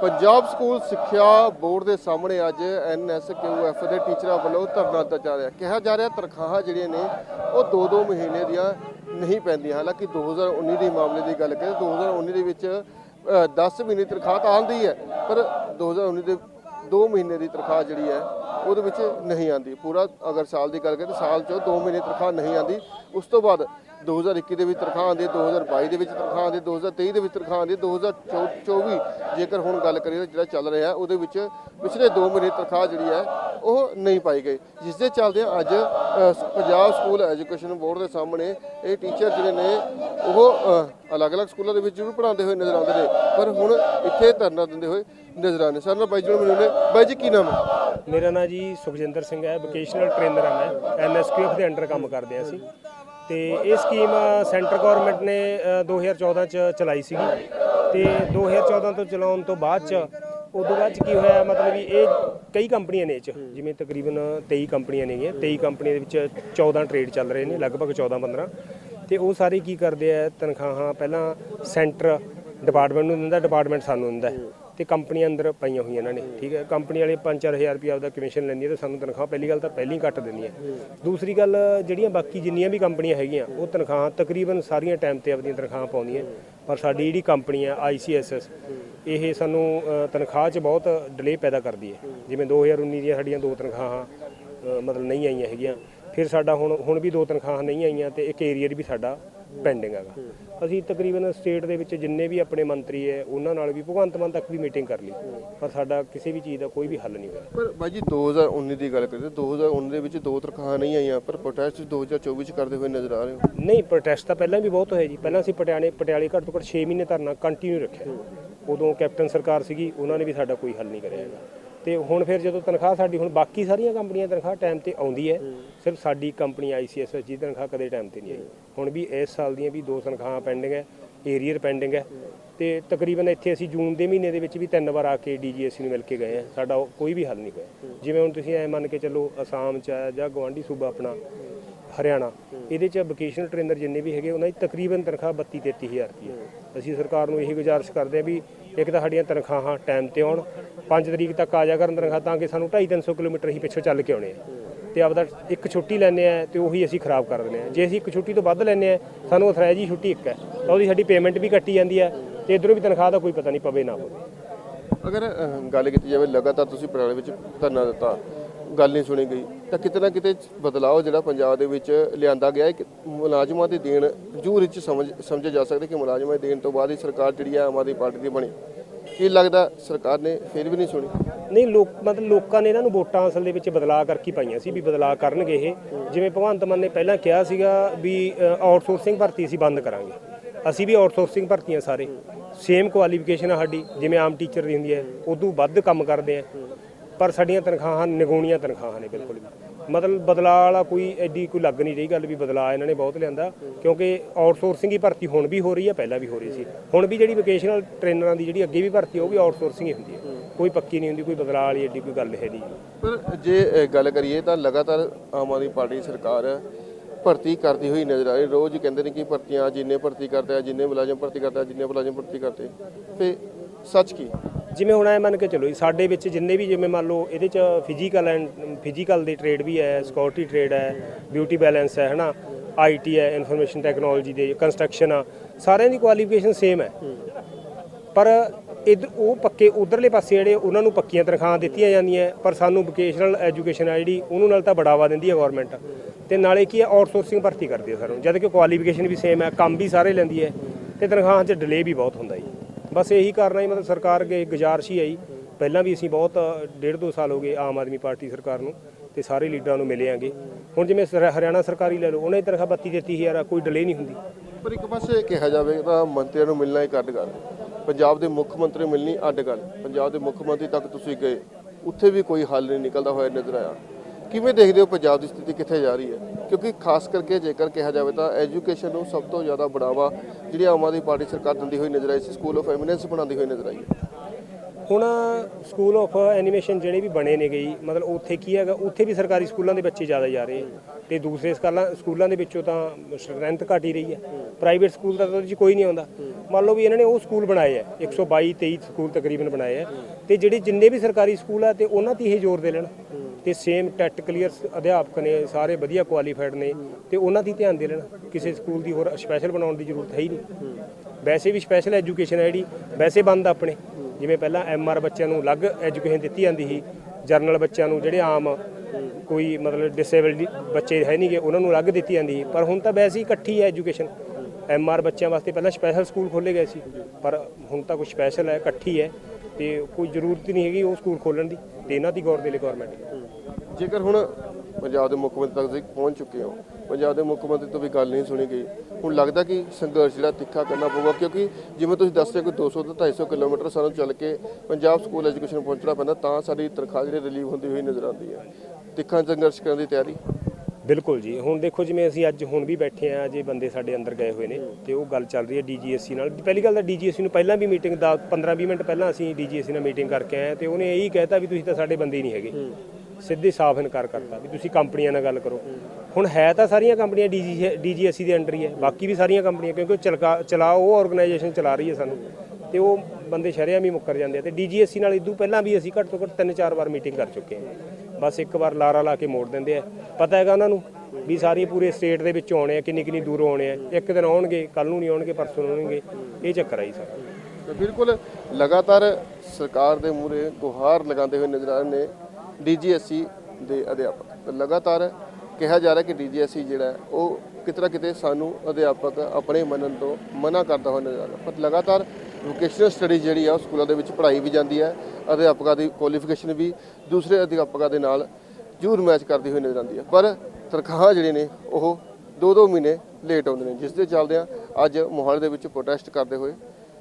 Punjab school ਸਿੱਖਿਆ board ਦੇ ਸਾਹਮਣੇ ਅੱਜ ਐਨਐਸਕਿਊਐਫ ਦੇ ਟੀਚਰਾਂ ਵੱਲੋਂ ਧਰਨਾ ਦਿੱਤਾ ਜਾ ਰਿਹਾ। ਕਿਹਾ ਜਾ ਰਿਹਾ ਤਨਖਾਹਾਂ ਜਿਹੜੀਆਂ ਨੇ ਉਹ 2-2 ਮਹੀਨੇ ਦੀਆਂ ਨਹੀਂ ਪੈਂਦੀਆਂ। ਹਾਲਾਂਕਿ 2019 ਦੇ ਮਾਮਲੇ ਦੀ ਗੱਲ ਕਰੀਏ 2019 ਦੇ ਵਿੱਚ ਅ, 10 ਮਹੀਨੇ ਦੀ ਤਨਖਾਹ ਤਾਂ ਆਉਂਦੀ ਹੈ ਪਰ 2019 ਦੇ 2 ਮਹੀਨੇ ਦੀ ਤਨਖਾਹ ਜਿਹੜੀ ਹੈ ਉਹਦੇ ਵਿੱਚ ਨਹੀਂ ਆਉਂਦੀ। ਪੂਰਾ ਅਗਰ ਸਾਲ ਦੀ ਗੱਲ ਕਰੀਏ ਤਾਂ ਸਾਲ 'ਚੋਂ 2 ਮਹੀਨੇ ਤਨਖਾਹ ਨਹੀਂ ਆਉਂਦੀ। ਉਸ ਤੋਂ ਬਾਅਦ 2021 ਦੇ ਵਿੱਚ ਤਨਖਾਹ ਆਉਂਦੀ ਹੈ 2022 ਦੇ ਵਿੱਚ ਤਨਖਾਹ ਆਉਂਦੀ ਹੈ 2023 ਦੇ ਵਿੱਚ ਤਨਖਾਹ ਆਉਂਦੀ ਹੈ 2024 ਜੇਕਰ ਹੁਣ ਗੱਲ ਕਰੀਏ ਤਾਂ ਜਿਹੜਾ ਚੱਲ ਰਿਹਾ ਉਹਦੇ ਵਿੱਚ ਪਿਛਲੇ 2 ਮਹੀਨੇ ਤਨਖਾਹ ਜਿਹੜੀ ਹੈ, ਉਹ ਨਹੀਂ ਪਾਈ ਗਈ। ਜਿਸ ਦੇ ਚੱਲਦੇ ਅੱਜ ਪੰਜਾਬ ਸਕੂਲ ਐਜੂਕੇਸ਼ਨ ਬੋਰਡ ਦੇ ਸਾਹਮਣੇ ਇਹ ਟੀਚਰ ਜਿਹੜੇ ਨੇ, ਉਹ ਅਲੱਗ-ਅਲੱਗ ਸਕੂਲਾਂ ਦੇ ਵਿੱਚ ਜ਼ਰੂਰ ਪੜ੍ਹਾਉਂਦੇ ਹੋਏ ਨਜ਼ਰ ਆਉਂਦੇ ਨੇ, ਪਰ ਹੁਣ ਇੱਥੇ ਧਰਨਾ ਦਿੰਦੇ ਹੋਏ ਨਜ਼ਰ ਆਉਂਦੇ ਸਰ, ਨਾਲ ਬਾਈ ਜੀ ਨੂੰ ਮਿਲੂਨੇ ਬਾਈ ਜੀ, ਕੀ ਨਾਮ ਹੈ? ਮੇਰਾ ਨਾਂ ਜੀ ਸੁਖਜਿੰਦਰ ਸਿੰਘ ਹੈ ਵੋਕੇਸ਼ਨਲ ਟ੍ਰੇਨਰ ਹਾਂ ਮੈਂ। ਐਨਐਸਕੇਐਫ ਦੇ ਅੰਡਰ ਕੰਮ ਕਰਦੇ ਹਾਂ ਅਸੀਂ। ਤੇ ਇਹ ਸਕੀਮ ਸੈਂਟਰ ਗਵਰਨਮੈਂਟ ਨੇ ਅ, 2014 ਚ ਚਲਾਈ ਸੀਗੀ। ਤੇ 2014 ਤੋਂ ਚਲਾਉਣ ਤੋਂ ਬਾਅਦ ਚ ਉਦੋਂ ਬਾਅਦ ਚ ਕੀ ਹੋਇਆ ਮਤਲਬ ਵੀ ਇਹ ਕਈ ਕੰਪਨੀਆਂ ਨੇ ਇਹ ਚ। ਜਿਵੇਂ ਤਕਰੀਬਨ 23 ਕੰਪਨੀਆਂ ਨੇਗੀਆਂ 23 ਕੰਪਨੀਆਂ ਦੇ ਵਿੱਚ 14 ਟ੍ਰੇਡ ਚੱਲ ਰਹੇ ਨੇ ਲਗਭਗ 14 15 ਤੇ ਉਹ ਸਾਰੇ ਕੀ ਕਰਦੇ ਆ ਤਨਖਾਹਾਂ ਪਹਿਲਾਂ ਸੈਂਟਰ ਡਿਪਾਰਟਮੈਂਟ ਨੂੰ ਦਿੰਦਾ ਡਿਪਾਰਟਮੈਂਟ ਸਾਨੂੰ ਦਿੰਦਾ। ਤੇ ਕੰਪਨੀਆਂ ਅੰਦਰ ਪਾਈਆਂ ਹੋਈਆਂ ਇਹਨਾਂ ਨੇ, ਠੀਕ ਹੈ? ਕੰਪਨੀ ਵਾਲੇ 5-4000 ਰੁਪਏ ਆਪਦਾ ਕਮਿਸ਼ਨ ਲੈਂਦੀ ਹੈ ਤੇ ਸਾਨੂੰ ਤਨਖਾਹ ਪਹਿਲੀ ਗੱਲ ਤਾਂ ਪਹਿਲਾਂ ਹੀ ਕੱਟ ਦਿੰਦੀ ਹੈ। ਦੂਸਰੀ ਗੱਲ, ਜਿਹੜੀਆਂ ਬਾਕੀ ਜਿੰਨੀਆਂ ਵੀ ਕੰਪਨੀਆਂ ਹੈਗੀਆਂ, ਉਹ ਤਨਖਾਹਾਂ ਤਕਰੀਬਨ ਸਾਰੀਆਂ ਟਾਈਮ ਤੇ ਆਪਦੀਆਂ ਤਨਖਾਹਾਂ ਪਾਉਂਦੀਆਂ ਪਰ ਸਾਡੀ ਜਿਹੜੀ ਕੰਪਨੀ ਹੈ ICSS ਇਹ ਸਾਨੂੰ ਤਨਖਾਹ 'ਚ ਬਹੁਤ ਡਿਲੇ ਪੈਦਾ ਕਰਦੀ ਹੈ। ਜਿਵੇਂ 2019 ਦੀਆਂ ਸਾਡੀਆਂ ਦੋ ਤਨਖਾਹਾਂ ਮਤਲਬ ਨਹੀਂ ਆਈਆਂ ਹੈਗੀਆਂ। ਫਿਰ ਸਾਡਾ ਹੁਣ ਹੁਣ ਵੀ ਦੋ ਤਨਖਾਹਾਂ ਨਹੀਂ ਆਈਆਂ ਤੇ ਇੱਕ ਏਰੀਅਰ ਵੀ ਸਾਡਾ ਪੈਂਡਿੰਗ ਹੈਗਾ। ਅਸੀਂ ਤਕਰੀਬਨ ਸਟੇਟ ਦੇ ਵਿੱਚ ਜਿੰਨੇ ਵੀ ਆਪਣੇ ਮੰਤਰੀ ਹੈ ਉਹਨਾਂ ਨਾਲ ਵੀ ਭਗਵੰਤ ਮਾਨ ਤੱਕ ਵੀ ਮੀਟਿੰਗ ਕਰ ਲਈ। ਪਰ ਸਾਡਾ ਕਿਸੇ ਵੀ ਚੀਜ਼ ਦਾ ਕੋਈ ਵੀ ਹੱਲ ਨਹੀਂ ਹੋਇਆ। ਪਰ ਬਾਈ ਜੀ 2019 ਦੀ ਗੱਲ ਕਰੀਏ 2019 ਦੇ ਵਿੱਚ ਦੋ ਤਨਖਾਹਾਂ ਨਹੀਂ ਆਈਆਂ ਪਰ ਪ੍ਰੋਟੈਸਟ 2024 ਚ ਕਰਦੇ ਹੋਏ ਨਜ਼ਰ ਆ ਰਹੇ ਹੋ? ਨਹੀਂ ਪ੍ਰੋਟੈਸਟ ਤਾਂ ਪਹਿਲਾਂ ਵੀ ਬਹੁਤ ਹੋਏ ਜੀ। ਪਹਿਲਾਂ ਅਸੀਂ ਪਟਿਆਲੇ ਪਟਿਆਲੇ ਘੱਟ ਤੋਂ ਘੱਟ 6 ਮਹੀਨੇ ਧਰਨਾ ਕੰਟੀਨਿਊ ਰੱਖਿਆ। ਉਦੋਂ ਕੈਪਟਨ ਸਰਕਾਰ ਸੀਗੀ ਉਹਨਾਂ ਨੇ ਵੀ ਸਾਡਾ ਕੋਈ ਹੱਲ ਨਹੀਂ ਕਰਿਆ ਹੈਗਾ। ਤੇ ਹੁਣ ਫਿਰ ਜਦੋਂ ਤਨਖਾਹ ਸਾਡੀ ਹੁਣ ਬਾਕੀ ਸਾਰੀਆਂ ਕੰਪਨੀਆਂ ਤਨਖਾਹ ਟਾਈਮ ਤੇ ਆਉਂਦੀ ਹੈ। ਸਿਰਫ ਸਾਡੀ ਕੰਪਨੀ ICSS ਦੀ ਤਨਖਾਹ ਕਦੇ ਟਾਈਮ ਤੇ ਨਹੀਂ ਆਈ। ਹੁਣ ਵੀ ਇਸ ਸਾਲ ਦੀਆਂ ਵੀ ਦੋ ਤਨਖਾਹਾਂ ਪੈਂਡਿੰਗ ਹੈ ਏਰੀਅਰ ਪੈਂਡਿੰਗ ਹੈ। ਤੇ ਤਕਰੀਬਨ ਇੱਥੇ ਅਸੀਂ ਜੂਨ ਦੇ ਮਹੀਨੇ ਦੇ ਵਿੱਚ ਵੀ ਤਿੰਨ ਵਾਰ ਆ ਕੇ DGSC ਨੂੰ ਮਿਲ ਕੇ ਗਏ ਆ ਸਾਡਾ ਕੋਈ ਵੀ ਹੱਲ ਨਹੀਂ ਹੋਇਆ। ਜਿਵੇਂ ਹੁਣ ਤੁਸੀਂ ਐ ਮੰਨ ਕੇ ਚੱਲੋ ਅਸਾਮ ਚ ਹੈ ਜਾਂ ਗਵਾਂਢੀ ਸੂਬਾ ਆਪਣਾ ਹਰਿਆਣਾ ਇਹਦੇ ਚ ਵੋਕੇਸ਼ਨਲ ਟ੍ਰੇਨਰ ਜਿੰਨੇ ਵੀ ਹੈਗੇ ਉਹਨਾਂ ਦੀ ਤਕਰੀਬਨ ਤਨਖਾਹ 32 33000 ਰੁਪਏ ਅਸੀਂ ਸਰਕਾਰ ਨੂੰ ਇਹੀ ਗੁਜ਼ਾਰਿਸ਼ ਕਰਦੇ ਆ ਵੀ ਇੱਕ ਤਾਂ ਸਾਡੀਆਂ ਤਨਖਾਹਾਂ ਟਾਈਮ ਤੇ ਆਉਣ 5 ਤਰੀਕ ਤੱਕ ਆ ਜਾ ਕਰਨ ਤਨਖਾਹ, ਤਾਂ ਕਿ ਸਾਨੂੰ 2.5 300 ਕਿਲੋਮੀਟਰ ਹੀ ਪਿੱਛੋਂ ਚੱਲ ਕੇ ਆਉਣੇ ਆ। ਤੇ ਆਪਦਾ ਇੱਕ ਛੁੱਟੀ ਲੈਂਦੇ ਆ ਤੇ ਉਹੀ ਅਸੀਂ ਖਰਾਬ ਕਰ ਦਿੰਦੇ ਆ। ਜੇ ਅਸੀਂ ਇੱਕ ਛੁੱਟੀ ਤੋਂ ਵੱਧ ਲੈਂਦੇ ਆ, ਸਾਨੂੰ ਅਥਰਾਇਜੀ ਛੁੱਟੀ ਇੱਕ ਹੈ। ਤਾਂ ਉਹਦੀ ਸਾਡੀ ਪੇਮੈਂਟ ਵੀ ਕੱਟੀ ਜਾਂਦੀ ਹੈ ਤੇ ਇਧਰੋਂ ਵੀ ਤਨਖਾਹ ਦਾ ਕੋਈ ਪਤਾ ਨਹੀਂ ਪਵੇ ਨਾ ਪਵੇ ਅਗਰ ਗੱਲ ਕੀਤੀ ਜਾਵੇ, ਲਗਾਤਾਰ ਤੁਸੀਂ ਪਟਿਆਲੇ ਵਿੱਚ ਧਰਨਾ ਦਿੱਤਾ ਗੱਲ ਨਹੀਂ ਸੁਣੀ ਗਈ। ਤਾਂ ਕਿਤੇ ਨਾ ਕਿਤੇ ਬਦਲਾਅ ਜਿਹੜਾ ਪੰਜਾਬ ਦੇ ਵਿੱਚ ਲਿਆਂਦਾ ਗਿਆ ਹੈ ਕਿ ਮੁਲਾਜ਼ਮਾਂ ਦੇ ਦੇਣ ਜੂਰ ਵਿੱਚ ਸਮਝ, ਸਮਝਿਆ ਜਾ ਸਕਦਾ ਕਿ ਮੁਲਾਜ਼ਮਾਂ ਦੀ ਦੇਣ ਤੋਂ ਬਾਅਦ ਹੀ ਸਰਕਾਰ ਜਿਹੜੀ ਹੈ ਆਮ ਆਦਮੀ ਪਾਰਟੀ ਦੀ ਬਣੀ। ਕੀ ਲੱਗਦਾ ਸਰਕਾਰ ਨੇ ਫਿਰ ਵੀ ਨਹੀਂ ਸੁਣੀ? ਨਹੀਂ, ਲੋਕ, ਮਤਲਬ ਲੋਕਾਂ ਨੇ ਇਹਨਾਂ ਨੂੰ ਵੋਟਾਂ ਅਸਲ ਦੇ ਵਿੱਚ ਬਦਲਾਅ ਕਰਕੇ ਪਾਈਆਂ ਸੀ ਵੀ ਬਦਲਾਅ ਕਰਨਗੇ ਇਹ। ਜਿਵੇਂ ਭਗਵੰਤ ਮਾਨ ਨੇ ਪਹਿਲਾਂ ਕਿਹਾ ਸੀਗਾ ਵੀ ਆਊਟਸੋਰਸਿੰਗ ਭਰਤੀ ਅਸੀਂ ਬੰਦ ਕਰਾਂਗੇ। ਅਸੀਂ ਵੀ ਆਊਟਸੋਰਸਿੰਗ ਭਰਤੀਆਂ ਸਾਰੇ। ਸੇਮ ਕੁਆਲੀਫਿਕੇਸ਼ਨ ਆ ਸਾਡੀ, ਜਿਵੇਂ ਆਮ ਟੀਚਰ ਦੀ ਹੁੰਦੀ ਹੈ, ਉਦੋਂ ਵੱਧ ਕੰਮ ਕਰਦੇ ਆ। ਪਰ ਸਾਡੀਆਂ ਤਨਖਾਹਾਂ ਨਿਗੂਣੀਆਂ ਤਨਖਾਹਾਂ ਨੇ ਬਿਲਕੁਲ ਮਤਲਬ ਬਦਲਾਅ ਵਾਲਾ ਕੋਈ ਐਡੀ ਕੋਈ ਲੱਗ ਨਹੀਂ ਰਹੀ ਗੱਲ ਵੀ ਬਦਲਾਅ ਇਹਨਾਂ ਨੇ ਬਹੁਤ ਲਿਆਂਦਾ, ਕਿਉਂਕਿ ਆਊਟਸੋਰਸਿੰਗ ਹੀ ਭਰਤੀ ਹੁਣ ਵੀ ਹੋ ਰਹੀ ਹੈ, ਪਹਿਲਾਂ ਵੀ ਹੋ ਰਹੀ ਸੀ। ਹੁਣ ਵੀ ਜਿਹੜੀ ਵੋਕੇਸ਼ਨਲ ਟ੍ਰੇਨਰਾਂ ਦੀ ਜਿਹੜੀ ਅੱਗੇ ਵੀ ਭਰਤੀ ਉਹ ਵੀ ਆਊਟਸੋਰਸਿੰਗ ਹੀ ਹੁੰਦੀ ਹੈ। ਕੋਈ ਪੱਕੀ ਨਹੀਂ ਹੁੰਦੀ, ਕੋਈ ਬਦਲਾਅ ਵਾਲੀ ਐਡੀ ਕੋਈ ਗੱਲ ਹੈ ਨਹੀਂ। ਪਰ ਜੇ ਗੱਲ ਕਰੀਏ ਤਾਂ ਲਗਾਤਾਰ ਆਮ ਆਦਮੀ ਪਾਰਟੀ ਸਰਕਾਰ ਭਰਤੀ ਕਰਦੀ ਹੋਈ ਨਜ਼ਰ ਆ ਰਹੀ, ਰੋਜ਼ ਕਹਿੰਦੇ ਨੇ ਕਿ ਭਰਤੀਆਂ ਜਿੰਨੇ ਭਰਤੀ ਕਰਦੇ ਆ, ਜਿੰਨੇ ਮੁਲਾਜ਼ਮ ਭਰਤੀ ਕਰਦੇ ਆ, ਜਿੰਨੇ ਮੁਲਾਜ਼ਮ ਭਰਤੀ ਕਰਦੇ ਫੇ ਸੱਚ ਕੀ? ਜਿਵੇਂ ਹੁਣ ਐ ਮੰਨ ਕੇ ਚਲੋ ਜੀ, ਸਾਡੇ ਵਿੱਚ ਜਿੰਨੇ ਵੀ ਜਿਵੇਂ ਮੰਨ ਲਓ ਇਹਦੇ ਚ ਫਿਜ਼ੀਕਲ ਐਂਡ ਫਿਜ਼ੀਕਲ ਦੇ ਟ੍ਰੇਡ ਵੀ ਹੈ ਸਿਕਿਉਰਿਟੀ ਟ੍ਰੇਡ ਹੈ ਬਿਊਟੀ ਬੈਲੈਂਸ ਹੈ, ਹਨਾ? ਆਈਟੀ ਹੈ ਇਨਫੋਰਮੇਸ਼ਨ ਟੈਕਨੋਲੋਜੀ ਦੇ ਕੰਸਟਰਕਸ਼ਨ ਆ, ਸਾਰਿਆਂ ਦੀ ਕੁਆਲੀਫਿਕੇਸ਼ਨ ਸੇਮ ਹੈ। ਪਰ ਇਧਰ ਉਹ ਪੱਕੇ ਉਧਰਲੇ ਪਾਸੇ ਜਿਹੜੇ ਉਹਨਾਂ ਨੂੰ ਪੱਕੀਆਂ ਤਨਖਾਹਾਂ ਦਿੱਤੀਆਂ ਜਾਂਦੀਆਂ, ਪਰ ਸਾਨੂੰ ਵੋਕੇਸ਼ਨਲ ਐਜੂਕੇਸ਼ਨ ਆ ਜਿਹੜੀ, ਉਹਨੂੰ ਨਾਲ ਤਾਂ ਬੜਾਵਾ ਦਿੰਦੀ ਹੈ ਗਵਰਨਮੈਂਟ ਤੇ ਨਾਲੇ ਕੀ ਹੈ ਆਊਟਸੋਰਸਿੰਗ ਭਰਤੀ ਕਰਦੀ ਹੈ ਸਾਨੂੰ, ਜਦ ਕਿ ਕੁਆਲੀਫਿਕੇਸ਼ਨ ਵੀ ਸੇਮ ਹੈ, ਕੰਮ ਵੀ ਸਾਰੇ ਲੈਂਦੀ ਹੈ, ਤੇ ਤਨਖਾਹਾਂ 'ਚ ਡਿਲੇ ਵੀ ਬਹੁਤ ਹੁੰਦਾ ਜੀ। ਬਸ ਇਹੀ ਕਾਰਨ ਹੈ ਮਤਲਬ ਸਰਕਾਰ ਅੱਗੇ ਗੁਜ਼ਾਰਿਸ਼ ਹੀ ਆਈ। ਪਹਿਲਾਂ ਵੀ ਅਸੀਂ ਬਹੁਤ, ਡੇਢ ਦੋ ਸਾਲ ਹੋ ਗਏ ਆਮ ਆਦਮੀ ਪਾਰਟੀ ਸਰਕਾਰ ਨੂੰ, ਤੇ ਸਾਰੇ ਲੀਡਰਾਂ ਨੂੰ ਮਿਲਿਆਂਗੇ ਹੁਣ ਜਿਵੇਂ ਸਰ- ਹਰਿਆਣਾ ਸਰਕਾਰੀ ਲੈ ਲਓ, ਉਹਨਾਂ ਦੀ ਤਨਖਾਹ 32 33000 ਆ ਕੋਈ ਡਿਲੇ ਨਹੀਂ ਹੁੰਦੀ। ਪਰ ਇੱਕ ਪਾਸੇ ਕਿਹਾ ਜਾਵੇ ਤਾਂ ਮੰਤਰੀਆਂ ਨੂੰ ਮਿਲਣਾ ਇੱਕ ਅੱਡ ਗੱਲ। ਪੰਜਾਬ ਦੇ ਮੁੱਖ ਮੰਤਰੀ ਨੂੰ ਮਿਲਣੀ ਅੱਡ ਗੱਲ। ਪੰਜਾਬ ਦੇ ਮੁੱਖ ਮੰਤਰੀ ਤੱਕ ਤੁਸੀਂ ਗਏ, ਉੱਥੇ ਵੀ ਕੋਈ ਹੱਲ ਨਹੀਂ ਨਿਕਲਦਾ ਹੋਇਆ ਨਜ਼ਰ ਆਇਆ। ਕਿਵੇਂ ਦੇਖਦੇ ਹੋ ਪੰਜਾਬ ਦੀ ਸਥਿਤੀ ਕਿੱਥੇ ਜਾ ਰਹੀ ਹੈ? ਕਿਉਂਕਿ ਖਾਸ ਕਰਕੇ ਜੇਕਰ ਕਿਹਾ ਜਾਵੇ ਤਾਂ ਐਜੂਕੇਸ਼ਨ ਨੂੰ ਸਭ ਤੋਂ ਜ਼ਿਆਦਾ ਬੜਾਵਾ ਜਿਹੜੀ ਆਮ ਆਦਮੀ ਪਾਰਟੀ ਸਰਕਾਰ ਦਿੰਦੀ ਹੋਈ ਨਜ਼ਰ ਆਈ ਸੀ ਸਕੂਲ ਆਫ ਐਮੀਨੈਂਸ ਬਣਾਉਂਦੀ ਹੋਈ ਨਜ਼ਰ ਆਈ ਹੁਣ ਸਕੂਲ ਆਫ ਐਨੀਮੇਸ਼ਨ ਜਿਹੜੇ ਵੀ ਬਣੇ ਨੇ ਗਈ ਮਤਲਬ ਉੱਥੇ ਕੀ ਹੈਗਾ, ਉੱਥੇ ਵੀ ਸਰਕਾਰੀ ਸਕੂਲਾਂ ਦੇ ਬੱਚੇ ਜ਼ਿਆਦਾ ਜਾ ਰਹੇ ਆ। ਤੇ ਦੂਸਰੇ ਸਕੂਲਾਂ ਸਕੂਲਾਂ ਦੇ ਵਿੱਚੋਂ ਤਾਂ ਸਟਰੈਂਥ ਘਟ ਹੀ ਰਹੀ ਹੈ। ਪ੍ਰਾਈਵੇਟ ਸਕੂਲ ਦਾ ਤਾਂ ਉਹਦੇ 'ਚ ਕੋਈ ਨਹੀਂ ਆਉਂਦਾ। ਮੰਨ ਲਓ ਵੀ ਇਹਨਾਂ ਨੇ ਉਹ ਸਕੂਲ ਬਣਾਏ ਆ 122 23 ਸਕੂਲ ਤਕਰੀਬਨ ਬਣਾਏ ਆ। ਤੇ ਜਿਹੜੇ ਜਿੰਨੇ ਵੀ ਸਰਕਾਰੀ ਸਕੂਲ ਆ ਤੇ ਉਹਨਾਂ ਤੇ ਇਹ ਜ਼ੋਰ ਦੇ ਲੈਣ। ਤੇ ਸੇਮ ਟੈਟ ਕਲੀਅਰ ਅਧਿਆਪਕ ਨੇ, ਸਾਰੇ ਵਧੀਆ ਕੁਆਲੀਫਾਈਡ ਨੇ ਤੇ ਉਹਨਾਂ ਦੀ ਧਿਆਨ ਦੇ ਲੈਣ। ਕਿਸੇ ਸਕੂਲ ਦੀ ਹੋਰ ਸਪੈਸ਼ਲ ਬਣਾਉਣ ਦੀ ਜ਼ਰੂਰਤ ਹੈ ਹੀ ਨਹੀਂ। ਵੈਸੇ ਵੀ ਸਪੈਸ਼ਲ ਐਜੂਕੇਸ਼ਨ ਹੈ ਜਿਹੜੀ, ਵੈਸੇ ਬੰਦ ਆਪਣੇ। ਜਿਵੇਂ ਪਹਿਲਾਂ ਐਮਆਰ ਬੱਚਿਆਂ ਨੂੰ ਅਲੱਗ ਐਜੂਕੇਸ਼ਨ ਦਿੱਤੀ ਜਾਂਦੀ ਸੀ ਜਰਨਲ ਬੱਚਿਆਂ ਨੂੰ ਜਿਹੜੇ ਆਮ ਕੋਈ ਮਤਲਬ ਡਿਸੇਬਲਡ ਬੱਚੇ ਹੈ ਨਹੀਂਗੇ ਉਹਨਾਂ ਨੂੰ ਅਲੱਗ ਦਿੱਤੀ ਜਾਂਦੀ ਸੀ। ਪਰ ਹੁਣ ਤਾਂ ਵੈਸੇ ਹੀ ਇਕੱਠੀ ਹੈ ਐਜੂਕੇਸ਼ਨ ਐਮਆਰ ਬੱਚਿਆਂ ਵਾਸਤੇ ਪਹਿਲਾਂ ਸਪੈਸ਼ਲ ਸਕੂਲ ਖੋਲੇ ਗਏ ਸੀ। ਪਰ ਹੁਣ ਤਾਂ ਕੁਝ ਸਪੈਸ਼ਲ ਹੈ, ਇਕੱਠੀ ਹੈ ਤੇ ਕੋਈ ਜ਼ਰੂਰਤ ਨਹੀਂ ਹੈਗੀ ਉਹ ਸਕੂਲ ਖੋਲਣ ਦੀ ਤੇ ਇਹਨਾਂ ਦੀ ਗੌਰ ਦੇ ਲਈ ਗਵਰਨਮੈਂਟ ਜੇਕਰ ਹੁਣ ਪੰਜਾਬ ਦੇ ਮੁੱਖ ਮੰਤਰੀ ਤੱਕ ਤੁਸੀਂ ਪਹੁੰਚ ਚੁੱਕੇ ਹੋ, ਪੰਜਾਬ ਦੇ ਮੁੱਖ ਮੰਤਰੀ ਤੋਂ ਵੀ ਗੱਲ ਨਹੀਂ ਸੁਣੀ ਗਈ, ਹੁਣ ਲੱਗਦਾ ਕਿ ਸੰਘਰਸ਼ ਜਿਹੜਾ ਤਿੱਖਾ ਕਰਨਾ ਪਊਗਾ, ਕਿਉਂਕਿ ਜਿਵੇਂ ਤੁਸੀਂ ਦੱਸਦੇ ਕਿ 200 ਤੋਂ 250 ਕਿਲੋਮੀਟਰ ਸਾਨੂੰ ਚੱਲ ਕੇ ਪੰਜਾਬ ਸਕੂਲ ਐਜੂਕੇਸ਼ਨ ਪਹੁੰਚਣਾ ਪੈਂਦਾ, ਤਾਂ ਸਾਡੀ ਤਨਖਾਹ ਜਿਹੜੀ ਰਿਲੀਵ ਹੁੰਦੀ ਹੋਈ ਨਜ਼ਰ ਆਉਂਦੀ ਹੈ। ਤਿੱਖਾ ਸੰਘਰਸ਼ ਕਰਨ ਦੀ ਤਿਆਰੀ? ਬਿਲਕੁਲ ਜੀ। ਹੁਣ ਦੇਖੋ ਜਿਵੇਂ ਅਸੀਂ ਅੱਜ ਹੁਣ ਵੀ ਬੈਠੇ ਆ ਜੇ ਬੰਦੇ ਸਾਡੇ ਅੰਦਰ ਗਏ ਹੋਏ ਨੇ, ਤੇ ਉਹ ਗੱਲ ਚੱਲ ਰਹੀ ਹੈ ਡੀਜੀਐਸਸੀ ਨਾਲ। ਪਹਿਲੀ ਗੱਲ ਤਾਂ ਡੀਜੀਐਸਸੀ ਨੂੰ ਪਹਿਲਾਂ ਵੀ ਮੀਟਿੰਗ ਦਾ 15-20 ਮਿੰਟ ਪਹਿਲਾਂ ਅਸੀਂ ਡੀਜੀਐਸਸੀ ਨਾਲ ਮੀਟਿੰਗ ਕਰਕੇ ਆਏ ਹਾਂ, ਤੇ ਉਹਨੇ ਇਹੀ ਕਹਿਤਾ ਵੀ ਤੁਸੀਂ ਤਾਂ ਸਾਡੇ ਬੰਦੇ ਹੀ ਨਹੀਂ ਹੈਗੇ। ਸਿੱਧੇ ਸਾਫ਼ ਇਨਕਾਰ ਕਰਤਾ ਵੀ ਤੁਸੀਂ ਕੰਪਨੀਆਂ ਨਾਲ ਗੱਲ ਕਰੋ। ਹੁਣ ਹੈ ਤਾਂ ਸਾਰੀਆਂ ਕੰਪਨੀਆਂ ਡੀਜੀਐਸਸੀ ਦੇ ਅੰਡਰ ਹੀ। ਹੈ ਬਾਕੀ ਵੀ ਸਾਰੀਆਂ ਕੰਪਨੀਆਂ, ਕਿਉਂਕਿ ਉਹ ਚਲਕਾ ਚਲਾ ਉਹ ਆਰਗੇਨਾਈਜੇਸ਼ਨ ਚਲਾ ਰਹੀ ਹੈ ਸਾਨੂੰ। ਤੇ ਉਹ ਬੰਦੇ ਸ਼ਰਿਆਂ ਵੀ ਮੁੱਕਰ ਜਾਂਦੇ ਆ। ਤੇ ਡੀਜੀਐਸਸੀ ਨਾਲ ਇਦੋਂ ਪਹਿਲਾਂ ਵੀ ਅਸੀਂ ਘੱਟ ਤੋਂ ਘੱਟ ਤਿੰਨ ਚਾਰ ਵਾਰ ਮੀਟਿੰਗ ਕਰ ਚੁੱਕੇ ਹਾਂ ਬਸ ਇੱਕ ਵਾਰ ਲਾਰਾ ਲਾ ਕੇ ਮੋੜ ਦਿੰਦੇ ਆ। ਪਤਾ ਹੈਗਾ ਉਹਨਾਂ ਨੂੰ ਵੀ ਸਾਰੇ ਪੂਰੇ ਸਟੇਟ ਦੇ ਵਿੱਚ ਆਉਣੇ ਆ ਕਿੰਨੀ ਕਿੰਨੀ ਦੂਰੋਂ ਆਉਣੇ ਆ। ਇੱਕ ਦਿਨ ਆਉਣਗੇ ਕੱਲ ਨੂੰ ਨਹੀਂ ਆਉਣਗੇ, ਪਰਸੋਂ ਆਉਣਗੇ। ਇਹ ਚੱਕਰ ਆਈ ਸਾਰਾ। ਤੇ ਬਿਲਕੁਲ ਲਗਾਤਾਰ ਸਰਕਾਰ ਦੇ ਮੂਹਰੇ ਗੁਹਾਰ ਲਗਾਉਂਦੇ ਹੋਏ ਨਜ਼ਰ ਆ ਰਹੇ ਨੇ ਡੀਜੀਐਸਸੀ ਦੇ ਅਧਿਆਪਕ। ਲਗਾਤਾਰ ਕਿਹਾ ਜਾ ਰਿਹਾ ਕਿ ਡੀਜੀਐਸਸੀ ਜਿਹੜਾ ਹੈ, ਉਹ ਕਿਤਨਾ ਕਿਤੇ ਸਾਨੂੰ ਅਧਿਆਪਕ ਆਪਣੇ ਮੰਨਣ ਤੋਂ ਮਨਾ ਕਰਦਾ ਹੋਇਆ ਨਜ਼ਰ ਆ ਰਿਹਾ। ਪਰ ਲਗਾਤਾਰ ਵੋਕੇਸ਼ਨਲ ਸਟੱਡੀ ਜਿਹੜੀ ਆ ਉਹ ਸਕੂਲਾਂ ਦੇ ਵਿੱਚ ਪੜ੍ਹਾਈ ਵੀ ਜਾਂਦੀ ਹੈ ਅਧਿਆਪਕਾਂ ਦੀ ਕੁਆਲੀਫਿਕੇਸ਼ਨ ਵੀ ਦੂਸਰੇ ਅਧਿਆਪਕਾਂ ਦੇ ਨਾਲ ਜ਼ਰੂਰ ਮੈਚ ਕਰਦੀ ਹੋਈ ਨਜ਼ਰ ਆਉਂਦੀ ਹੈ। ਪਰ ਤਨਖਾਹਾਂ ਜਿਹੜੇ ਨੇ ਉਹ ਦੋ ਦੋ ਮਹੀਨੇ ਲੇਟ ਆਉਂਦੇ ਨੇ। ਜਿਸ ਦੇ ਚੱਲਦਿਆਂ ਅੱਜ ਮੋਹਾਲੀ ਦੇ ਵਿੱਚ ਪ੍ਰੋਟੈਸਟ ਕਰਦੇ ਹੋਏ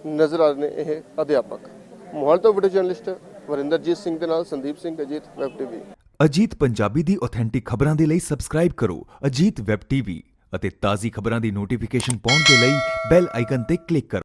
ਨਜ਼ਰ ਆ ਰਹੇ ਨੇ ਇਹ ਅਧਿਆਪਕ। ਮੋਹਾਲੀ ਤੋਂ ਵੀਡੀਓ ਜਰਨਲਿਸਟ ਵਰਿੰਦਰਜੀਤ ਸਿੰਘ ਦੇ ਨਾਲ ਸੰਦੀਪ ਸਿੰਘ ਅਜੀਤ ਵੈਬ ਟੀਵੀ। ਅਜੀਤ ਪੰਜਾਬੀ ਦੀ ਆਥੈਂਟਿਕ ਖਬਰਾਂ ਦੇ ਲਈ ਸਬਸਕ੍ਰਾਈਬ ਕਰੋ ਅਜੀਤ ਵੈਬ ਟੀਵੀ ਅਤੇ ਤਾਜ਼ੀ ਖਬਰਾਂ ਦੀ ਨੋਟੀਫਿਕੇਸ਼ਨ ਪਾਉਣ ਦੇ ਲਈ ਬੈਲ ਆਈਕਨ ਤੇ ਕਲਿੱਕ ਕਰੋ।